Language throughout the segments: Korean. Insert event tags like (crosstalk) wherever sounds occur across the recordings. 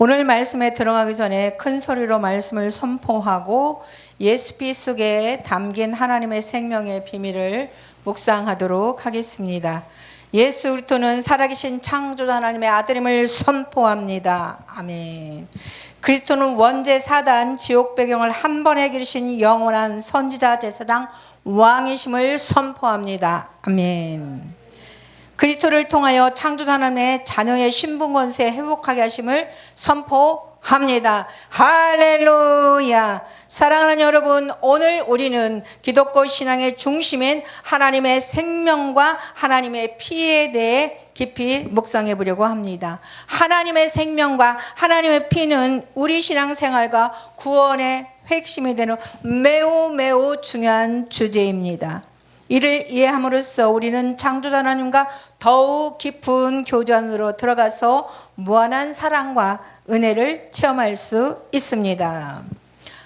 오늘 말씀에 들어가기 전에 큰 소리로 말씀을 선포하고 예수피 속에 담긴 하나님의 생명의 비밀을 묵상하도록 하겠습니다. 예수 그리스도는 살아계신 창조주 하나님의 아들임을 선포합니다. 아멘. 그리스도는 원죄 사단 지옥 배경을 한 번에 기르신 영원한 선지자 제사장 왕이심을 선포합니다. 아멘. 그리스도를 통하여 창조주 하나님의 자녀의 신분 권세 회복하게 하심을 선포합니다. 할렐루야. 사랑하는 여러분, 오늘 우리는 기독교 신앙의 중심인 하나님의 생명과 하나님의 피에 대해 깊이 묵상해 보려고 합니다. 하나님의 생명과 하나님의 피는 우리 신앙생활과 구원의 핵심이 되는 매우 매우 중요한 주제입니다. 이를 이해함으로써 우리는 창조자 하나님과 더욱 깊은 교전으로 들어가서 무한한 사랑과 은혜를 체험할 수 있습니다.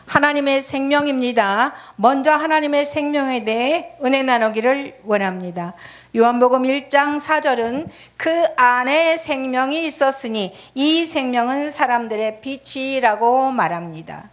하나님의 생명입니다. 먼저 하나님의 생명에 대해 은혜 나누기를 원합니다. 요한복음 1장 4절은 그 안에 생명이 있었으니 이 생명은 사람들의 빛이라고 말합니다.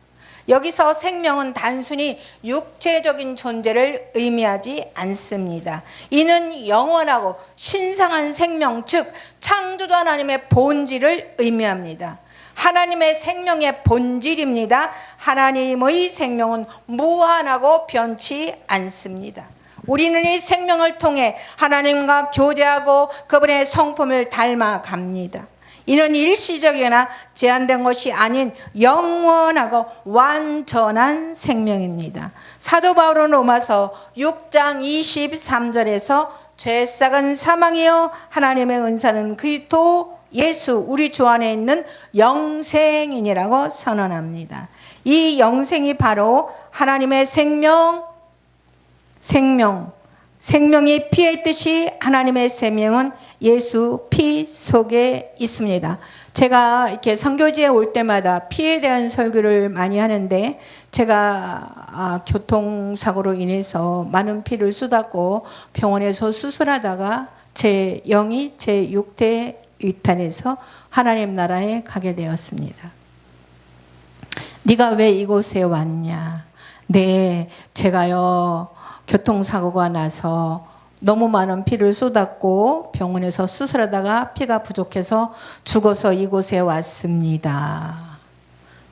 여기서 생명은 단순히 육체적인 존재를 의미하지 않습니다. 이는 영원하고 신성한 생명, 즉 창조주 하나님의 본질을 의미합니다. 하나님의 생명의 본질입니다. 하나님의 생명은 무한하고 변치 않습니다. 우리는 이 생명을 통해 하나님과 교제하고 그분의 성품을 닮아갑니다. 이는 일시적이거나 제한된 것이 아닌 영원하고 완전한 생명입니다. 사도 바울은 로마서 6장 23절에서 죄싹은 사망이요 하나님의 은사는 그리스도 예수 우리 주 안에 있는 영생이니라고 선언합니다. 이 영생이 바로 하나님의 생명 생명 생명이 피에 있듯이 하나님의 생명은 예수 피 속에 있습니다. 제가 이렇게 선교지에 올 때마다 피에 대한 설교를 많이 하는데 제가 아, 교통사고로 인해서 많은 피를 쏟았고 병원에서 수술하다가 제 영이 제 육태 이탄해서 하나님 나라에 가게 되었습니다. 네가 왜 이곳에 왔냐? 네, 제가요 교통사고가 나서 너무 많은 피를 쏟았고 병원에서 수술하다가 피가 부족해서 죽어서 이곳에 왔습니다.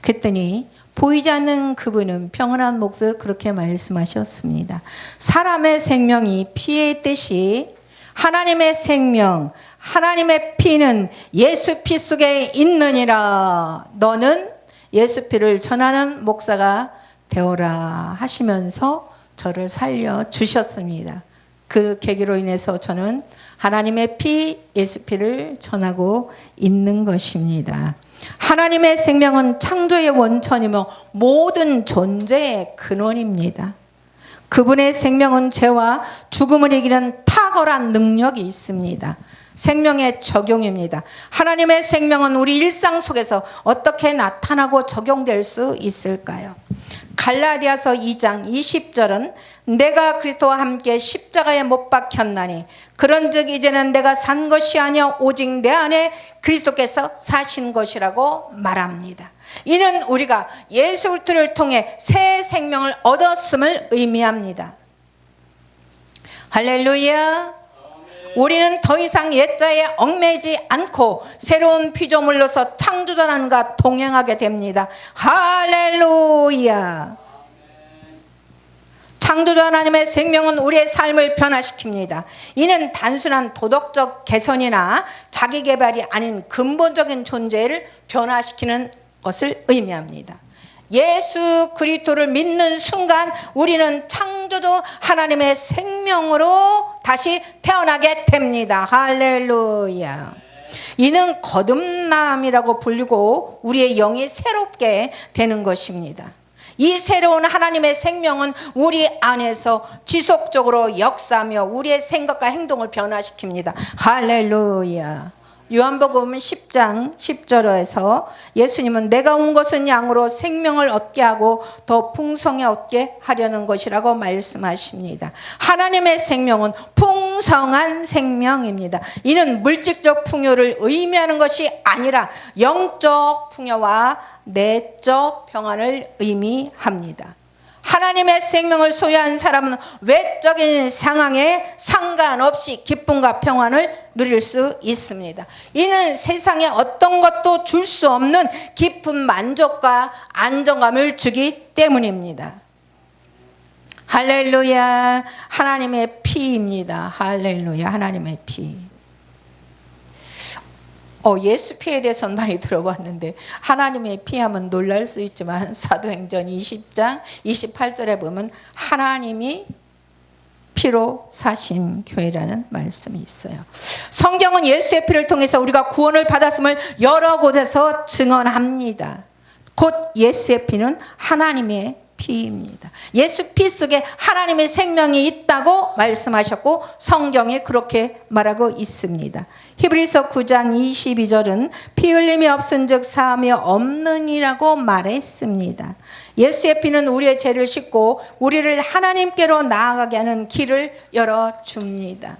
그랬더니 보이지 않는 그분은 평온한 목소리로 그렇게 말씀하셨습니다. 사람의 생명이 피에 있듯이 하나님의 생명, 하나님의 피는 예수 피 속에 있느니라. 너는 예수 피를 전하는 목사가 되어라 하시면서 저를 살려 주셨습니다. 그 계기로 인해서 저는 하나님의 피, 예수 피를 전하고 있는 것입니다. 하나님의 생명은 창조의 원천이며 모든 존재의 근원입니다. 그분의 생명은 죄와 죽음을 이기는 탁월한 능력이 있습니다. 생명의 적용입니다. 하나님의 생명은 우리 일상 속에서 어떻게 나타나고 적용될 수 있을까요? 갈라디아서 2장 20절은 내가 그리스도와 함께 십자가에 못 박혔나니 그런즉 이제는 내가 산 것이 아니요 오직 내 안에 그리스도께서 사신 것이라고 말합니다. 이는 우리가 예수 그리스도를 통해 새 생명을 얻었음을 의미합니다. 할렐루야. 우리는 더 이상 옛자에 얽매이지 않고 새로운 피조물로서 창조자라는가 동행하게 됩니다. 할렐루야. 창조자 하나님의 생명은 우리의 삶을 변화시킵니다. 이는 단순한 도덕적 개선이나 자기 개발이 아닌 근본적인 존재를 변화시키는 것을 의미합니다. 예수 그리스도를 믿는 순간 우리는 창조주 하나님의 생명으로 다시 태어나게 됩니다. 할렐루야. 이는 거듭남이라고 불리고 우리의 영이 새롭게 되는 것입니다. 이 새로운 하나님의 생명은 우리 안에서 지속적으로 역사하며 우리의 생각과 행동을 변화시킵니다. 할렐루야. 요한복음 10장 10절에서 예수님은 내가 온 것은 양으로 생명을 얻게 하고 더 풍성히 얻게 하려는 것이라고 말씀하십니다. 하나님의 생명은 풍성한 생명입니다. 이는 물질적 풍요를 의미하는 것이 아니라 영적 풍요와 내적 평안을 의미합니다. 하나님의 생명을 소유한 사람은 외적인 상황에 상관없이 기쁨과 평안을 누릴 수 있습니다. 이는 세상에 어떤 것도 줄 수 없는 깊은 만족과 안정감을 주기 때문입니다. 할렐루야. 하나님의 피입니다. 할렐루야. 하나님의 피. 어, 예수 피에 대해서는 많이 들어봤는데 하나님의 피하면 놀랄 수 있지만 사도행전 20장 28절에 보면 하나님이 피로 사신 교회라는 말씀이 있어요. 성경은 예수의 피를 통해서 우리가 구원을 받았음을 여러 곳에서 증언합니다. 곧 예수의 피는 하나님의 피입니다. 예수 피 속에 하나님의 생명이 있다고 말씀하셨고 성경에 그렇게 말하고 있습니다. 히브리서 9장 22절은 피 흘림이 없은즉 사함이 없느니라고 말했습니다. 예수의 피는 우리의 죄를 씻고 우리를 하나님께로 나아가게 하는 길을 열어 줍니다.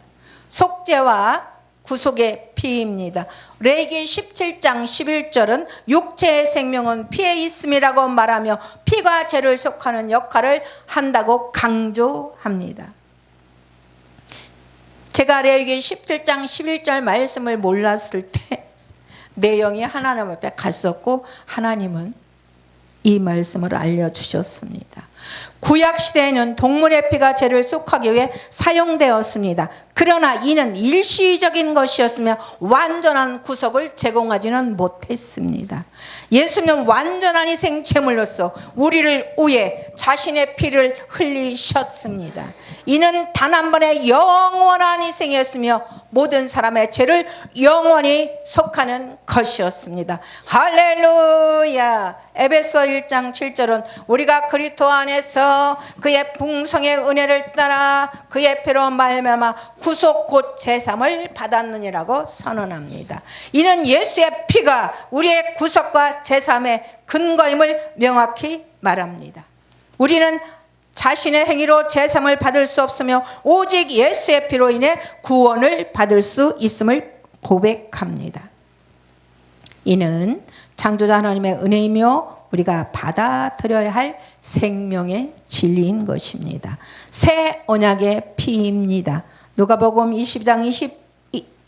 속죄와 구속의 피입니다. 레기 17장 11절은 육체의 생명은 피에 있음이라고 말하며 피가 죄를 속하는 역할을 한다고 강조합니다. 제가 레기 17장 11절 말씀을 몰랐을 때 (laughs) 내용이 하나님 앞에 갔었고 하나님은 이 말씀을 알려주셨습니다. 구약 시대에는 동물의 피가 죄를 쏙하기 위해 사용되었습니다. 그러나 이는 일시적인 것이었으며 완전한 구속을 제공하지는 못했습니다. 예수는 완전한 희생 제물로서 우리를 위해 자신의 피를 흘리셨습니다. 이는 단 한 번의 영원한 희생이었으며 모든 사람의 죄를 영원히 속하는 것이었습니다. 할렐루야. 에베소 1장 7절은 우리가 그리스도 안에서 그의 풍성의 은혜를 따라 그의 피로 말미암아 구속 곧 제삼을 받았느니라고 선언합니다. 이는 예수의 피가 우리의 구속과 제삼의 근거임을 명확히 말합니다. 우리는 자신의 행위로 제삼을 받을 수 없으며 오직 예수의 피로 인해 구원을 받을 수 있음을 고백합니다. 이는 창조자 하나님의 은혜이며 우리가 받아들여야 할 생명의 진리인 것입니다. 새 언약의 피입니다. 누가복음 20장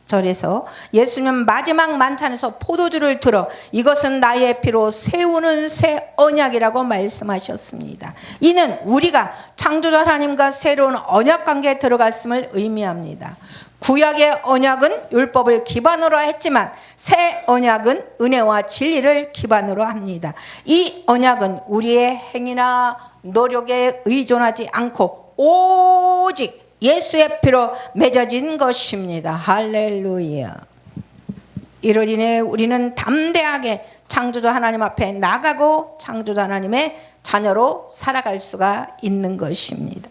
20절에서 예수님 마지막 만찬에서 포도주를 들어 이것은 나의 피로 세우는 새 언약이라고 말씀하셨습니다. 이는 우리가 창조자 하나님과 새로운 언약 관계에 들어갔음을 의미합니다. 구약의 언약은 율법을 기반으로 했지만 새 언약은 은혜와 진리를 기반으로 합니다. 이 언약은 우리의 행위나 노력에 의존하지 않고 오직 예수의 피로 맺어진 것입니다. 할렐루야. 이로 인해 우리는 담대하게 창조주 하나님 앞에 나가고 창조주 하나님의 자녀로 살아갈 수가 있는 것입니다.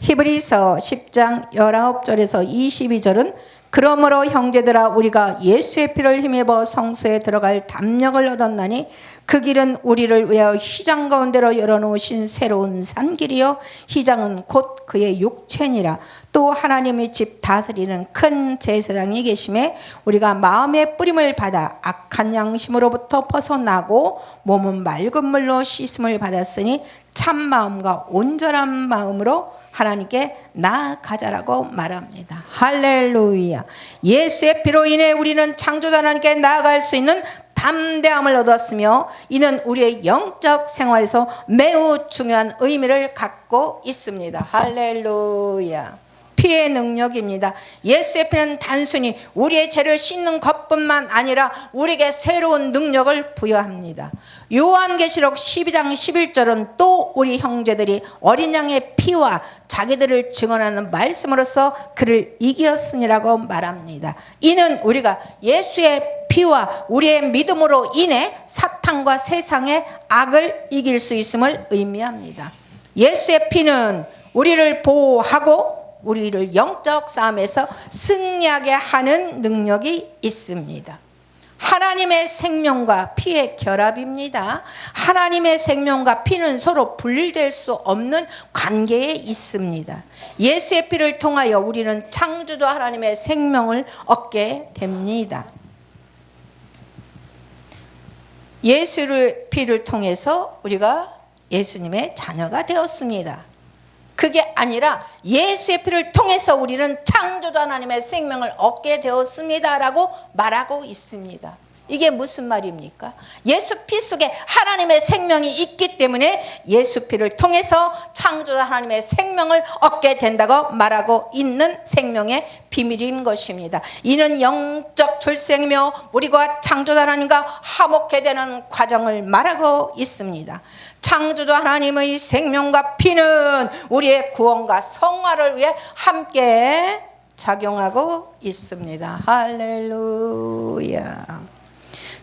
히브리서 10장 19절에서 22절은 그러므로 형제들아 우리가 예수의 피를 힘입어 성소에 들어갈 담력을 얻었나니 그 길은 우리를 위하여 휘장 가운데로 열어놓으신 새로운 산길이요. 휘장은 곧 그의 육체니라. 또 하나님의 집 다스리는 큰 제사장이 계심에 우리가 마음의 뿌림을 받아 악한 양심으로부터 벗어나고 몸은 맑은 물로 씻음을 받았으니 참 마음과 온전한 마음으로 하나님께 나아가자라고 말합니다. 할렐루야. 예수의 피로 인해 우리는 창조자 하나님께 나아갈 수 있는 담대함을 얻었으며 이는 우리의 영적 생활에서 매우 중요한 의미를 갖고 있습니다. 할렐루야. 피의 능력입니다. 예수의 피는 단순히 우리의 죄를 씻는 것뿐만 아니라 우리에게 새로운 능력을 부여합니다. 요한계시록 12장 11절은 또 우리 형제들이 어린 양의 피와 자기들을 증언하는 말씀으로서 그를 이겼으니라고 말합니다. 이는 우리가 예수의 피와 우리의 믿음으로 인해 사탄과 세상의 악을 이길 수 있음을 의미합니다. 예수의 피는 우리를 보호하고 우리를 영적 싸움에서 승리하게 하는 능력이 있습니다. 하나님의 생명과 피의 결합입니다. 하나님의 생명과 피는 서로 분리될 수 없는 관계에 있습니다. 예수의 피를 통하여 우리는 창조주 하나님의 생명을 얻게 됩니다. 예수를 피를 통해서 우리가 예수님의 자녀가 되었습니다. 그게 아니라 예수의 피를 통해서 우리는 창조주 하나님의 생명을 얻게 되었습니다라고 말하고 있습니다. 이게 무슨 말입니까? 예수 피 속에 하나님의 생명이 있기 때문에 예수 피를 통해서 창조주 하나님의 생명을 얻게 된다고 말하고 있는 생명의 비밀인 것입니다. 이는 영적 출생이며 우리가 창조주 하나님과 화목해 되는 과정을 말하고 있습니다. 창조주 하나님의 생명과 피는 우리의 구원과 성화를 위해 함께 작용하고 있습니다. 할렐루야.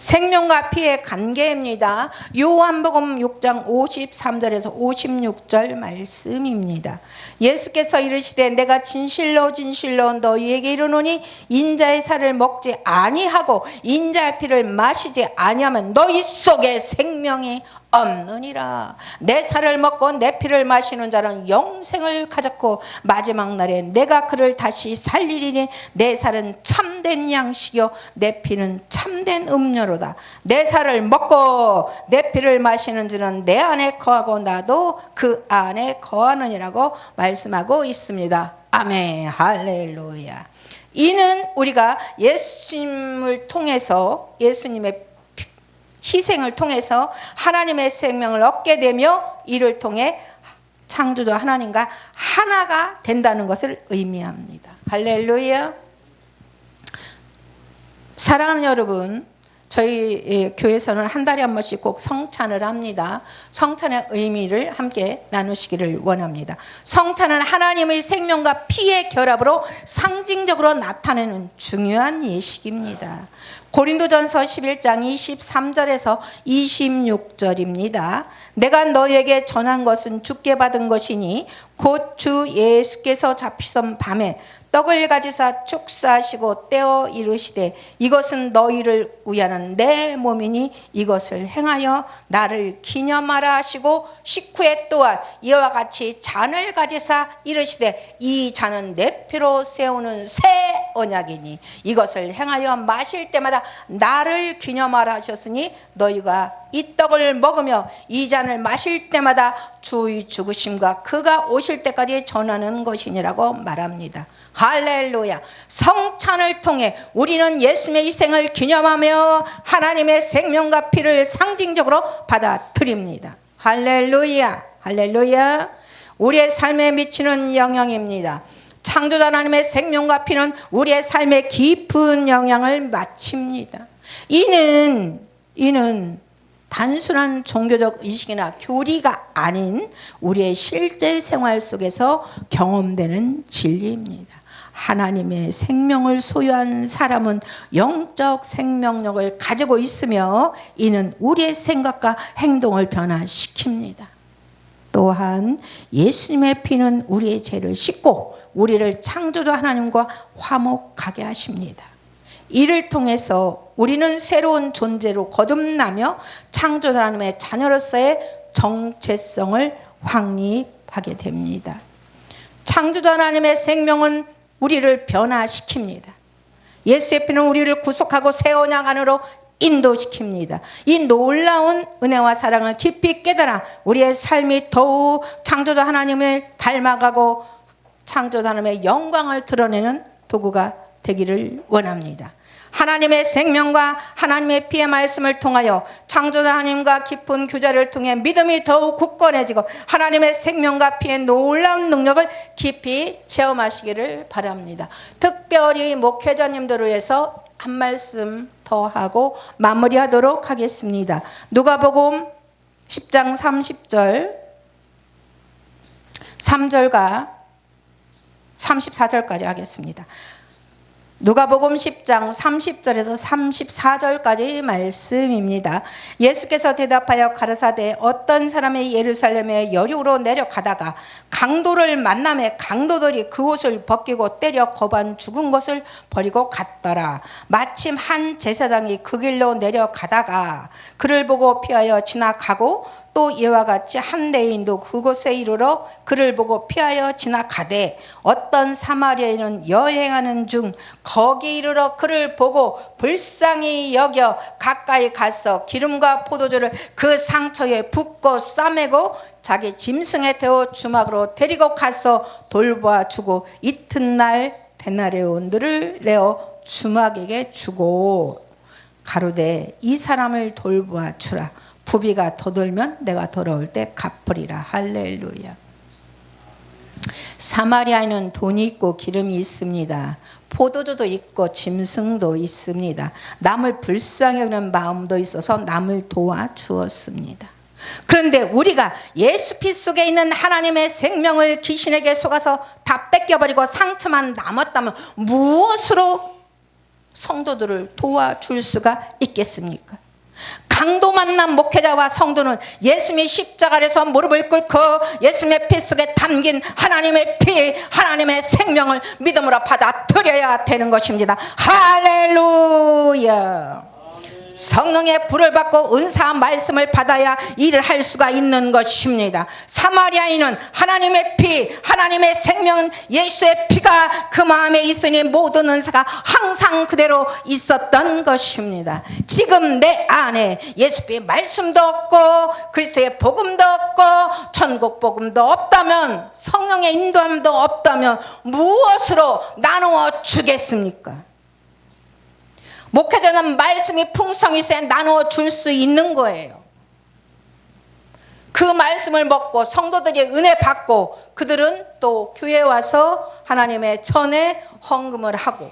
생명과 피의 관계입니다. 요한복음 6장 53절에서 56절 말씀입니다. 예수께서 이르시되 내가 진실로 진실로 너희에게 이르노니 인자의 살을 먹지 아니하고 인자의 피를 마시지 아니하면 너희 속에 생명이 없느니라. 내 살을 먹고 내 피를 마시는 자는 영생을 가졌고 마지막 날에 내가 그를 다시 살리리니 내 살은 참된 양식이요 내 피는 참된 음료로다. 내 살을 먹고 내 피를 마시는 자는 내 안에 거하고 나도 그 안에 거하느니라고 말씀하고 있습니다. 아멘. 할렐루야. 이는 우리가 예수님을 통해서 예수님의 희생을 통해서 하나님의 생명을 얻게 되며 이를 통해 창조주 하나님과 하나가 된다는 것을 의미합니다. 할렐루야. 사랑하는 여러분, 저희 예, 교회에서는 한 달에 한 번씩 꼭 성찬을 합니다. 성찬의 의미를 함께 나누시기를 원합니다. 성찬은 하나님의 생명과 피의 결합으로 상징적으로 나타내는 중요한 예식입니다. 고린도전서 11장 23절에서 26절입니다. 내가 너에게 전한 것은 주께 받은 것이니 곧 주 예수께서 잡히선 밤에 떡을 가지사 축사하시고 떼어 이르시되 이것은 너희를 위하는 내 몸이니 이것을 행하여 나를 기념하라 하시고 식후에 또한 이와 같이 잔을 가지사 이르시되 이 잔은 내 피로 세우는 새 언약이니 이것을 행하여 마실 때마다 나를 기념하라 하셨으니 너희가 이 떡을 먹으며 이 잔을 마실 때마다 주의 죽으심과 그가 오실 때까지 전하는 것이니라고 말합니다. 할렐루야. 성찬을 통해 우리는 예수님의 희생을 기념하며 하나님의 생명과 피를 상징적으로 받아들입니다. 할렐루야. 할렐루야. 우리의 삶에 미치는 영향입니다. 창조자 하나님의 생명과 피는 우리의 삶에 깊은 영향을 마칩니다. 이는 이는 단순한 종교적 의식이나 교리가 아닌 우리의 실제 생활 속에서 경험되는 진리입니다. 하나님의 생명을 소유한 사람은 영적 생명력을 가지고 있으며 이는 우리의 생각과 행동을 변화시킵니다. 또한 예수님의 피는 우리의 죄를 씻고 우리를 창조주 하나님과 화목하게 하십니다. 이를 통해서 우리는 새로운 존재로 거듭나며 창조주 하나님의 자녀로서의 정체성을 확립하게 됩니다. 창조주 하나님의 생명은 우리를 변화시킵니다. 예수의 피는 우리를 구속하고 새 언약 안으로 인도시킵니다. 이 놀라운 은혜와 사랑을 깊이 깨달아 우리의 삶이 더욱 창조주 하나님을 닮아가고 창조주 하나님의 영광을 드러내는 도구가 되기를 원합니다. 하나님의 생명과 하나님의 피의 말씀을 통하여 창조자 하나님과 깊은 교제를 통해 믿음이 더욱 굳건해지고 하나님의 생명과 피의 놀라운 능력을 깊이 체험하시기를 바랍니다. 특별히 목회자님들을 위해서 한 말씀 더 하고 마무리하도록 하겠습니다. 누가복음 10장 30절 3절과 34절까지 하겠습니다. 누가복음 10장 30절에서 34절까지 말씀입니다. 예수께서 대답하여 가르사대 어떤 사람이 예루살렘에 여리고로 내려가다가 강도를 만남에 강도들이 그 옷을 벗기고 때려 거반 죽은 것을 버리고 갔더라. 마침 한 제사장이 그 길로 내려가다가 그를 보고 피하여 지나가고 또 이와 같이 한 대인도 그곳에 이르러 그를 보고 피하여 지나가되 어떤 사마리아인은 여행하는 중 거기 이르러 그를 보고 불쌍히 여겨 가까이 가서 기름과 포도주를 그 상처에 붓고 싸매고 자기 짐승에 태워 주막으로 데리고 가서 돌보아 주고 이튿날 데나리온들을 내어 주막에게 주고 가로되 이 사람을 돌보아 주라 부비가 더돌면 내가 돌아올 때 갚으리라. 할렐루야. 사마리아에는 돈이 있고 기름이 있습니다. 포도주도 있고 짐승도 있습니다. 남을 불쌍히 여기는 마음도 있어서 남을 도와주었습니다. 그런데 우리가 예수 피 속에 있는 하나님의 생명을 귀신에게 속아서 다 뺏겨버리고 상처만 남았다면 무엇으로 성도들을 도와줄 수가 있겠습니까? 강도 만난 목회자와 성도는 예수님의 십자가에서 무릎을 꿇고 예수님의 피 속에 담긴 하나님의 피, 하나님의 생명을 믿음으로 받아들여야 되는 것입니다. 할렐루야. 성령의 불을 받고 은사 말씀을 받아야 일을 할 수가 있는 것입니다. 사마리아인은 하나님의 피, 하나님의 생명, 예수의 피가 그 마음에 있으니 모든 은사가 항상 그대로 있었던 것입니다. 지금 내 안에 예수의 말씀도 없고 그리스도의 복음도 없고 천국 복음도 없다면 성령의 인도함도 없다면 무엇으로 나누어 주겠습니까? 목회자는 말씀이 풍성히 세 나누어 줄수 있는 거예요. 그 말씀을 먹고 성도들이 은혜 받고 그들은 또 교회 와서 하나님의 전에 헌금을 하고.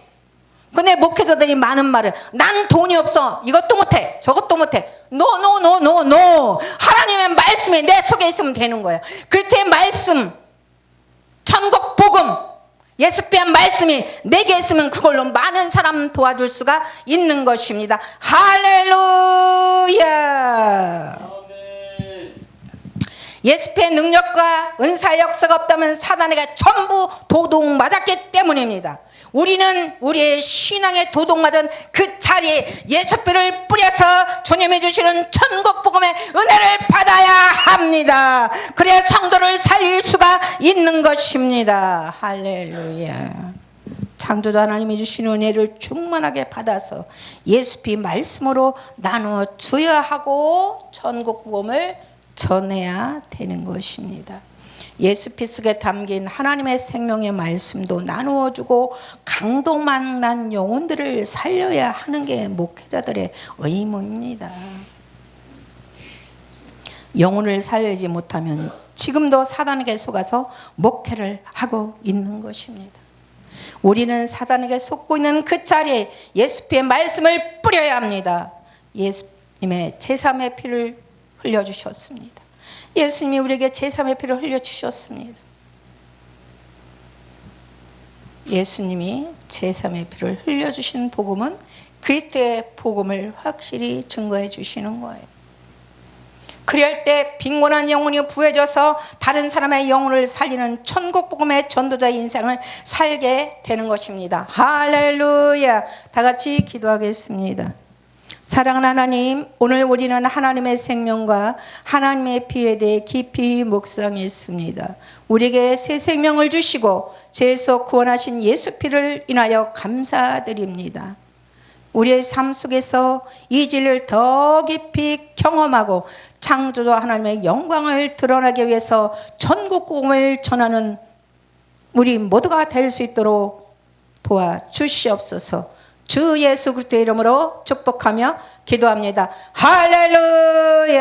근데 목회자들이 많은 말을 난 돈이 없어. 이것도 못해. 저것도 못해. 노노노노노 하나님의 말씀이 내 속에 있으면 되는 거예요. 그리스도의 말씀 천국 복음 예수의 말씀이 내게 있으면 그걸로 많은 사람 도와줄 수가 있는 것입니다. 할렐루야. 예수의 능력과 은사 역사가 없다면 사단에게 전부 도둑 맞았기 때문입니다. 우리는 우리의 신앙의 도둑 맞은 그 자리에 예수뼈를 뿌려서 주님이 주시는 천국 복음의 은혜를 받아야 합니다. 그래야 성도를 살릴 수가 있는 것입니다. 할렐루야. 창조자 하나님이 주신 은혜를 충만하게 받아서 예수피 말씀으로 나누어 줘야 하고 천국 복음을 전해야 되는 것입니다. 예수 피 속에 담긴 하나님의 생명의 말씀도 나누어 주고 강도만 난 영혼들을 살려야 하는 게 목회자들의 의무입니다. 영혼을 살리지 못하면 지금도 사단에게 속아서 목회를 하고 있는 것입니다. 우리는 사단에게 속고 있는 그 자리에 예수피의 말씀을 뿌려야 합니다. 예수님의 제3의 피를 흘려주셨습니다. 예수님이 우리에게 제3의 피를 흘려주셨습니다. 예수님이 제3의 피를 흘려주신 복음은 그리스도의 복음을 확실히 증거해 주시는 거예요. 그럴 때 빈곤한 영혼이 부해져서 다른 사람의 영혼을 살리는 천국 복음의 전도자의 인생을 살게 되는 것입니다. 할렐루야. 다 같이 기도하겠습니다. 사랑하는 하나님, 오늘 우리는 하나님의 생명과 하나님의 피에 대해 깊이 묵상했습니다. 우리에게 새 생명을 주시고 죄에서 구원하신 예수 피를 인하여 감사드립니다. 우리의 삶 속에서 이 진리를 더 깊이 경험하고 창조자 하나님의 영광을 드러나기 위해서 전국 꿈을 전하는 우리 모두가 될 수 있도록 도와 주시옵소서. 주 예수 그리스도의 이름으로 축복하며 기도합니다. 할렐루야.